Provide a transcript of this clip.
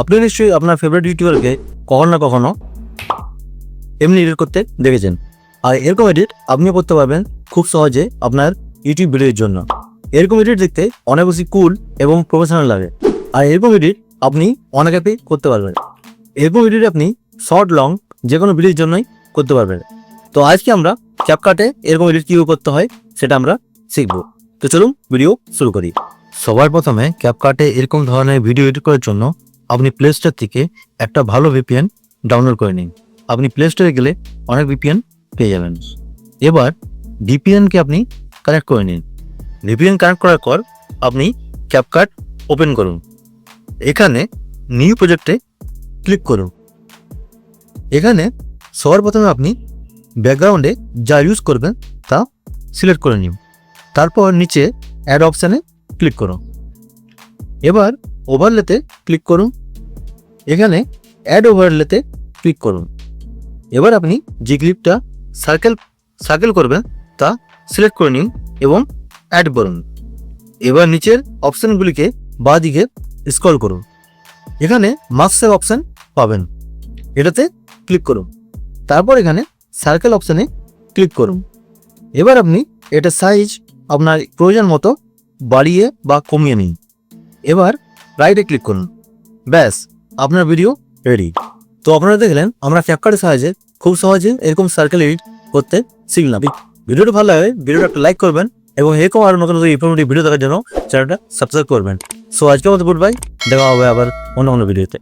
আপনি নিশ্চয়ই আপনার ফেভারিট ইউটিউবারকে কখনো না কখনো এমনি এডিট করতে দেখেছেন। আর এরকম এডিট আপনিও করতে পারবেন খুব সহজে আপনার ইউটিউব ভিডিওর জন্য। এরকম এডিট দেখতে অনেক বেশি কুল এবং প্রফেশনাল লাগে। আর এরকম এডিট আপনি অনেক অ্যাপে করতে পারবেন। এরকম এডিট আপনি শর্ট লং যে কোনো ভিডিওর জন্যই করতে পারবেন। তো আজকে আমরা ক্যাপকাটে এরকম এডিট কীভাবে করতে হয় সেটা আমরা শিখব। তো চলুন ভিডিও শুরু করি। সবার প্রথমে ক্যাপকাটে এরকম ধরনের ভিডিও এডিট করার জন্য আপনি প্লে স্টোর থেকে একটা ভালো ভিপিএন ডাউনলোড করে নিন। আপনি প্লে স্টোরে গেলে অনেক ভিপিএন পেয়ে যাবেন। এবার ভিপিএনকে আপনি কানেক্ট করে নিন। ভিপিএন কানেক্ট করার পর আপনি ক্যাপকাট ওপেন করুন। এখানে নিউ প্রজেক্টে ক্লিক করুন। এখানে সবার প্রথমে আপনি ব্যাকগ্রাউন্ডে যা ইউজ করবেন তা সিলেক্ট করে নিন। তারপর নিচে অ্যাড অপশানে ক্লিক করুন। এবার ওভারলেতে ক্লিক করুন। এখানে অ্যাড ওভারলেতে ক্লিক করুন। এবার আপনি যে ক্লিপটা সার্কেল সার্কেল করবেন, তা সিলেক্ট করে নিন এবং অ্যাড করুন। এবার নিচের অপশানগুলিকে বাঁ দিকে স্ক্রল করুন। এখানে মাস্কের অপশান পাবেন। এটাতে ক্লিক করুন। তারপর এখানে সার্কেল অপশানে ক্লিক করুন। এবার আপনি এটা সাইজ আপনার প্রয়োজন মতো বাড়িয়ে বা কমিয়ে নিন। এবার রাইটে ক্লিক করুন। ব্যাস। আপনার ভিডিও রেডি তো আপনারা দেখলেন, আমরা ক্যাপকার্টের সাহায্যে খুব সহজে এরকম সার্কেল এডিট করতে শিখলাম। ভিডিওটা ভালো লাগে ভিডিওটা একটা লাইক করবেন এবং এরকম আরও নতুন নতুন ইনফরমেটিভ ভিডিও দেখার জন্য চ্যানেলটা সাবস্ক্রাইব করবেন। সো আজকে মতো গুড বাই দেখা হবে আবার অন্য অন্য ভিডিওতে